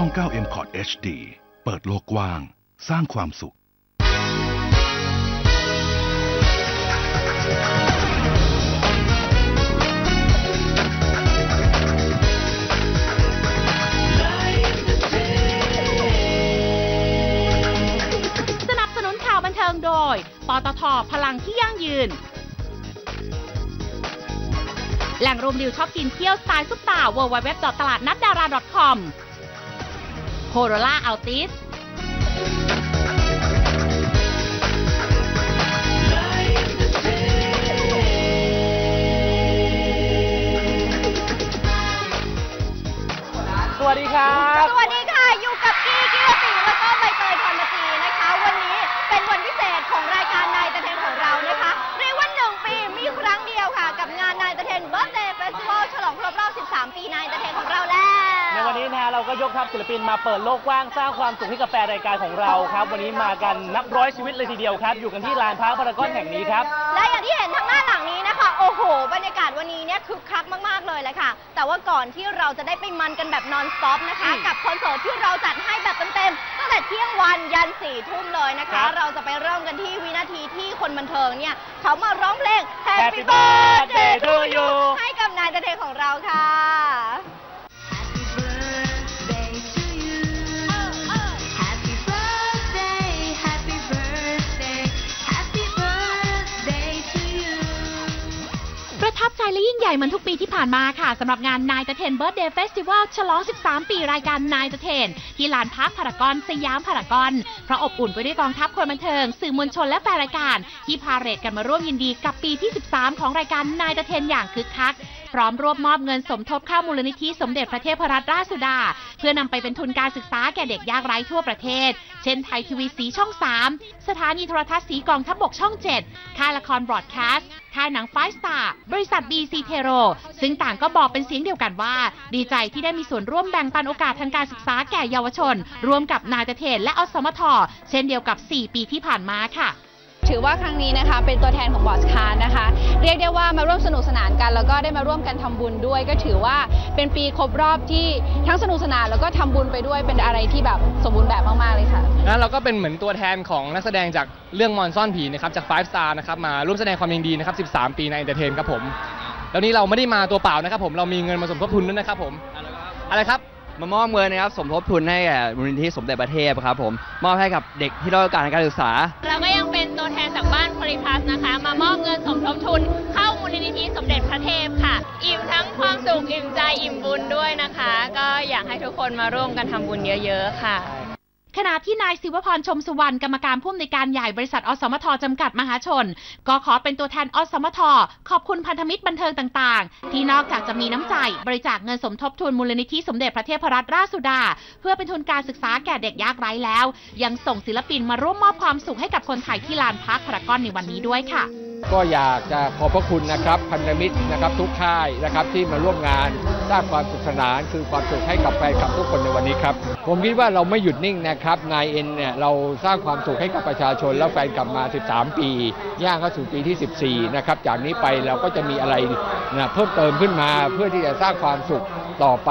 ช่อง 9 m c o t HD เปิดโลกกว้าง สร้างความสุข สนับสนุนข่าวบันเทิงโดย ปตทพลังที่ยั่งยืน แหล่งรวมดิวชอบกินเที่ยวสไตล์ซุปตา w w w ตลาดนัดดารา .com โคโรล่าอัลติสสวัสดีครับ สวัสดี เราก็ยกทัพศิลปินมาเปิดโลกกว้างสร้างความสุขให้กับแฟนรายการของเราครับ วันนี้มากันนับร้อยชีวิตเลยทีเดียวครับ อยู่กันที่ลานพระพารากอนแห่งนี้ครับ และอย่างที่เห็นทางหน้าหลังนี้นะคะ โอ้โห บรรยากาศวันนี้เนี่ยคึกคักมาก ๆ เลยแหละค่ะ แต่ว่าก่อนที่เราจะได้ไปมันกันแบบนอนสต็อปนะคะอืมกับคอนเสิร์ตที่เราจัดให้แบบเต็มๆตั้งแต่เที่ยงวันยันสี่ทุ่มเลยนะครัคะบเราจะไปเริ่มกันที่วินาทีที่คนบันเทิงเนี่ยเขามาร้องเพลง Happy Happy Birthday Birthday to to you you ให้กับนายตะเทของเราค่ะ งใหญ่เหมือนทุกปีที่ผ่านมาค่ะสำหรับงานนายตะเทนเบิร์ดเดย์เฟสติวัลฉลอง 13 ปีรายการนายตะเทน ที่ลานพักพารากอนสยามพารากอนเพราะอบอุ่นไปด้วยกองทัพคนบันเทิง สื่อมวลชนและแฟนรายการ ที่พาเหรดกันมาร่วมยินดีกับปีที่ 13 ของรายการนายตะเทนอย่างคึกคัก พร้อมรวบมอบเงินสมทบเข้ามูลนิธิสมเด็จพระเทพรัตนราชสุดา เพื่อนำไปเป็นทุนการศึกษาแก่เด็กยากไร้ทั่วประเทศ เช่นไทยทีวีสีช่อง 3 สถานีโทรทัศน์สีกองทัพบกช่อง 7 ค่ายละครบรอดแคสต์ค่ายหนังไฟสตาร์บริษัท BC t e r o ซึ่งต่างก็บอกเป็นเสียงเดียวกันว่า ดีใจที่ได้มีส่วนร่วมแบ่งปันโอกาสทางการศึกษาแก่เยาวชน ร่วมกับนายตะเทนและอสมท เช่นเดียวกับ 4 ปีที่ผ่านมาค่ะ ถือว่าครั้งนี้นะคะ เป็นตัวแทนของบอสคาร์นะคะ เรียกได้ว่ามาร่วมสนุกสนานกัน แล้วก็ได้มาร่วมกันทำบุญด้วย ก็ถือว่าเป็นปีครบรอบที่ทั้งสนุกสนานแล้วก็ทำบุญไปด้วยเป็นอะไรที่แบบสมบูรณ์แบบมาก ๆ เลยค่ะแล้วเราก็เป็นเหมือนตัวแทนของนักแสดงจากเรื่องมอนซ่อนผีนะครับจาก Five Star นะครับมาร่วมแสดงความยินดีนะครับ 13 ปีในเอนเตอร์เทนครับผมแล้วนี้เราไม่ได้มาตัวเปล่านะครับผมเรามีเงินมาสมทบทุนด้วยนะครับผมอะไรครับมามอบเงินนะครับสมทบทุนให้แก่มูลนิธิสมเด็จพระเทพครับผมมอบให้กับเด็กที่ด้อยโอกาสทางการศึกษาเราก็ ริพัสนะคะ มามอบเงินสมทบทุน เข้ามูลนิธิสมเด็จพระเทพค่ะ อิ่มทั้งความสุขอิ่มใจอิ่มบุญด้วยนะคะ ก็อยากให้ทุกคนมาร่วมกันทำบุญเยอะ ๆ ค่ะ ขณะที่นายศิวพรชมสุวรรณกรรมการผู้อำนวยการใหญ่บริษัทอสมทจำกัดมหาชน ก็ขอเป็นตัวแทนอสมท ขอบคุณพันธมิตรบันเทิงต่างๆ ที่นอกจากจะมีน้ำใจบริจาคเงินสมทบทุนมูลนิธิสมเด็จพระเทพรัตนราชสุดา เพื่อเป็นทุนการศึกษาแก่เด็กยากไร้แล้ว ยังส่งศิลปินมาร่วมมอบความสุขให้กับคนไทยที่ลานพักพารากอนในวันนี้ด้วยค่ะ ก็อยากจะขอบพระคุณนะครับพันธมิตรนะครับทุกค่ายนะครับที่มาร่วมงานสร้างความสุขสนานคือความสุขให้กับแฟนคลับทุกคนในวันนี้ครับ ผมคิดว่าเราไม่หยุดนิ่งนะครับนายเอ็นเนี่ยเราสร้างความสุขให้กับประชาชนและแฟนกลับมา 13 ปี ย่างเข้าสู่ปีที่ 14 นะครับจากนี้ไปเราก็จะมีอะไรนะเพิ่มเติมขึ้นมาเพื่อที่จะสร้างความสุขต่อไป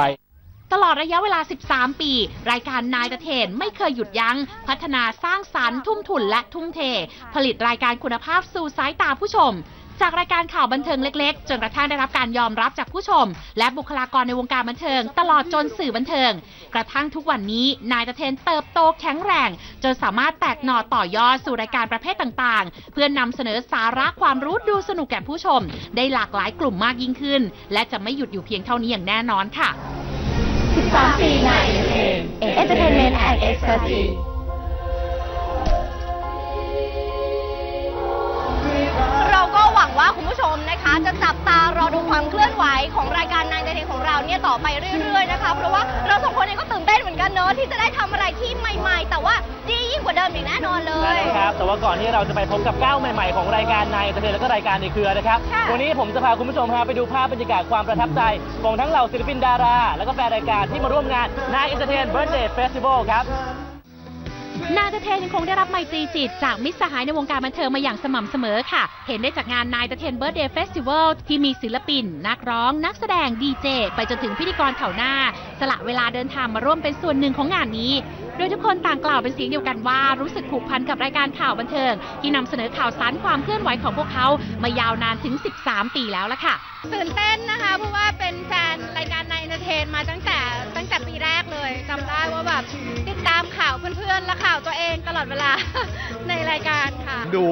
ตลอดระยะเวลา 13 ปี รายการนายตะเทนไม่เคยหยุดยัง้ง พัฒนาสร้างสรรค์ทุ่มทุนและทุ่มเท ผลิตรายการคุณภาพสู่สายตาผู้ชมจากรายการข่าวบันเทิงเล็กๆ จนกระทั่งได้รับการยอมรับจากผู้ชม และบุคลากรในวงการบันเทิง ตลอดจนสื่อบันเทิง กระทั่งทุกวันนี้นายตะเทนเติบโตแข็งแรง จนสามารถแตกหน่อต่อยอดสู่รายการประเภทต่างๆ เพื่อนำเสนอสาระความรู้ดูสนุกแก่ผู้ชม ได้หลากหลายกลุ่มมากยิ่งขึ้น และจะไม่หยุดอยู่เพียงเท่านี้อย่างแน่นอนค่ะ 13ปีในเอนเตอร์เทนเมนต์แอนด์เอ็กซ์เพรสซีเราก็หวังว่าคุณผู้ชมนะคะ จะจับตารอดูความเคลื่อนไหวของรายการนายเทนของเราเนี่ยต่อไปเรื่อยๆนะคะ เพราะว่าเราสองคนเองก็ตื่นเต้นเหมือนกันเนอะที่จะได้ทำอะไรที่ใหม่ๆแต่ ว่าดียิ่งกว่าเดิมอีกแน่นอนเลใช่ยครับ แต่ว่าก่อนที่เราจะไปพบกับก้าวใหม่ๆ ของรายการนายเตอร์เทนแล้วก็รายการในเครือนะครับ ค่ะวันนี้ผมจะพาคุณผู้ชมฮะไปดูภาพบรรยากาศความประทับใจ ของทั้งเหล่าศิลปินดารา แล้วก็แฟนรายการที่มาร่วมงานนายเอนเตอร์เทนเบิร์ดเดย์เฟสติวัลครับ นายตะเทนยังคงได้รับไมตรีจิต จากมิตรสหายในวงการบันเทิงมาอย่างสม่ำเสมอค่ะ เห็นได้จากงานนายตะเทนเบิร์ดเดย์เฟสติวัลที่มีศิลปิน นักร้อง นักแสดงดีเจ ไปจนถึงพิธีกรแถวหน้า สละเวลาเดินทางมาร่วมเป็นส่วนหนึ่งของงานนี้ โดยทุกคนต่างกล่าวเป็นเสียงเดียวกันว่ารู้สึกผูกพันกับรายการข่าวบันเทิง ที่นำเสนอข่าวสารความเคลื่อนไหวของพวกเขามายาวนานถึง 13 ปีแล้วละค่ะตื่นเต้นนะคะเพราะว่าเป็นแฟนรายการในเอนเตอร์เทนมาตั้งแต่ตั้งแต่ปีแรกเลยจำได้ว่าแบบติดตามข่าวเพื่อนๆและข่าวตัวเองตลอดเวลาในรายการค่ะ ดู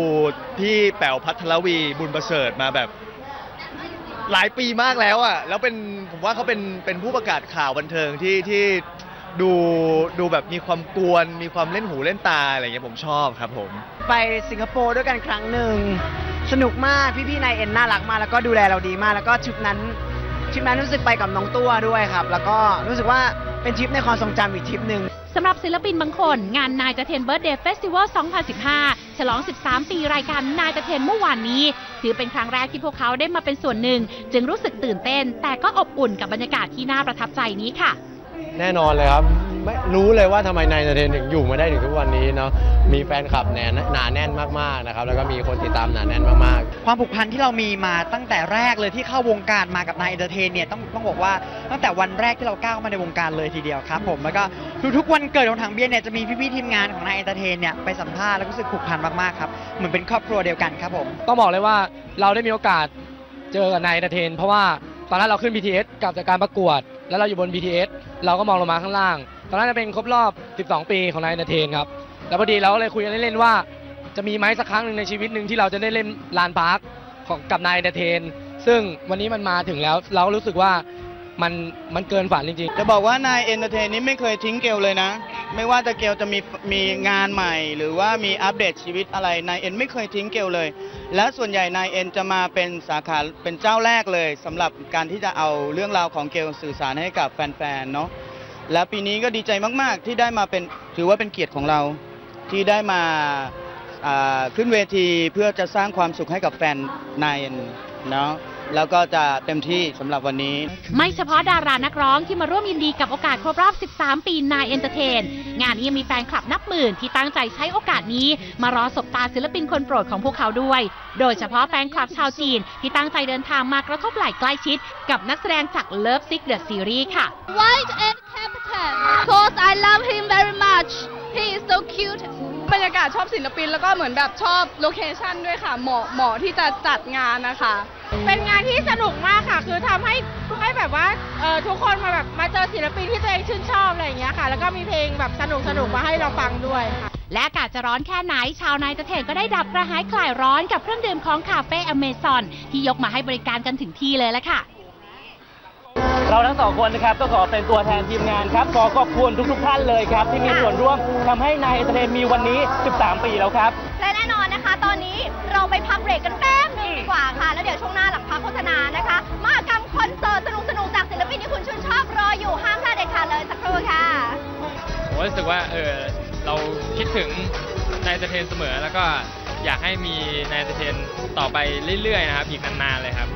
พี่แป๋วพัทรวีบุญประเสริฐมาแบบหลายปีมากแล้วอะ แล้วเป็นผมว่าเขาเป็นเป็นผู้ประกาศข่าวบันเทิงที่ที่ ดูดูแบบมีความกวน มีความเล่นหูเล่นตาอะไรอย่างเงี้ยผมชอบครับผม ไปสิงคโปร์ด้วยกันครั้งหนึ่ง สนุกมากพี่ๆนายเอ็นน่ารักมากแล้วก็ดูแลเราดีมาก แล้วก็ทริปนั้นทริปนั้นรู้สึกไปกับน้องตัวด้วยครับ แล้วก็รู้สึกว่าเป็นทริปในความทรงจำอีกทริปหนึ่งสำหรับศิลปินบางคน งานนายตะเทนเบิร์ดเดย์เฟสติวัล 2015 ฉลอง 13 ปีรายการนายตะเทนเมื่อวานนี้ ถือเป็นครั้งแรกที่พวกเขาได้มาเป็นส่วนหนึ่ง จึงรู้สึกตื่นเต้น แต่ก็อบอุ่นกับบรรยากาศที่น่าประทับใจนี้ค่ะ แน่นอนเลยครับไม่รู้เลยว่าทำไมนายเทนถึงอยู่มาได้ถึงทุกวันนี้เนาะมีแฟนคลับแน่นหนาแน่นมากๆนะครับแล้วก็มีคนติดตามหนาแน่นมากๆ ความผูกพันที่เรามีมาตั้งแต่แรกเลยที่เข้าวงการมากับนายเอนเตอร์เทนเนี่ยต้องต้องบอกว่าตั้งแต่วันแรกที่เราก้าวมาในวงการเลยทีเดียวครับผมแล้วก็ทุกๆวันเกิดของทางเบียร์เนี่ยจะมีพี่ๆทีมงานของนายเอนเตอร์เทนเนี่ยไปสัมภาษณ์แล้วก็รู้สึกผูกพันมากๆครับเหมือนเป็นครอบครัวเดียวกันครับผมต้องบอกเลยว่าเราได้มีโอกาสเจอกับนายเอนเตอร์เทน เพราะว่าตอนนั้นเราขึ้น BTS กลับจากการประกวด แล้วเราอยู่บน BTS เราก็มองลงมาข้างล่าง ตอนนั้นเป็นครบรอบ 12 ปีของนายเนาเทนครับ แล้วพอดีเราเลยคุยกันเล่นๆว่า จะมีไหมสักครั้งหนึ่งในชีวิตหนึ่งที่เราจะได้เล่นลานพาร์คของกับนายเนาเทน ซึ่งวันนี้มันมาถึงแล้วเรารู้สึกว่า มันมันเกินฝันจริงๆ จะบอกว่านายเอนเตอร์เทนนี่ไม่เคยทิ้งเกลเลยนะ ไม่ว่าจะเกลจะมีมีงานใหม่ หรือว่ามีอัปเดตชีวิตอะไรนายเอ็นไม่เคยทิ้งเกลเลย และส่วนใหญ่นายเอ็นจะมาเป็นสาขาเป็นเจ้าแรกเลยสำหรับการที่จะเอาเรื่องราวของเกลสื่อสารให้กับแฟนๆเนาะและปีนี้ก็ดีใจมากๆ ที่ได้มาเป็นถือว่าเป็นเกียรติของเรา ที่ได้มาขึ้นเวทีเพื่อจะสร้างความสุขให้กับแฟนนายเอ็นเนาะ แล้วก็จะเต็มที่สำหรับวันนี้ ไม่เฉพาะดารานักร้องที่มาร่วมยินดีกับโอกาสครบรอบ 13 ปีนายเอนเตอร์เทน งานนี้ยังมีแฟนคลับนับหมื่นที่ตั้งใจใช้โอกาสนี้ มารอสบตาศิลปินคนโปรดของพวกเขาด้วย โดยเฉพาะแฟนคลับชาวจีน ที่ตั้งใจเดินทางมากระทบไหล่ใกล้ชิด กับนักแสดงจาก Love Sick the Series ค่ะ White and Captain cause I love him very much he is so cute บรรยากาศชอบศิลปินแล้วก็เหมือนแบบชอบโลเคชันด้วยค่ะเหมาะเหมาะที่จะจัดงานนะคะ เป็นงานที่สนุกมากค่ะ คือทำให้ให้แบบว่าเออทุกคนมาแบบมาเจอศิลปินที่ตัวเองชื่นชอบอะไรอย่างเงี้ยค่ะ แล้วก็มีเพลงแบบสนุกสนุกๆมาให้เราฟังด้วยค่ะและอากาศจะร้อนแค่ไหน ชาวนายตะเทนก็ได้ดับกระหายคลายร้อนกับเครื่องดื่มของคาเฟ่อเมซอนที่ยกมาให้บริการกันถึงที่เลยละค่ะ เราทั้งสองคนนะครับก็ขอเป็นตัวแทนทีมงานครับ ขอขอบคุณทุกๆท่านเลยครับ ที่มีส่วนร่วมทำให้นายเอนเตอร์เทนมีวันนี้ 13 ปีแล้วครับ และแน่นอนนะคะ ตอนนี้เราไปพักเบรกกันแป๊บนึง ดีกว่าค่ะ แล้วเดี๋ยวช่วงหน้าหลังพักโฆษณานะคะมหากรรมคอนเสิร์ตสนุกๆจากศิลปินที่คุณชื่นชอบรออยู่ห้ามพลาดเด็ดขาดเลยสักครู่ค่ะผมรู้สึกว่าเออเราคิดถึงนายเตอร์เทนเสมอแล้วก็อยากให้มีนายเตอร์เทนต่อไปเรื่อยๆนะครับอีกนานๆเลยครับ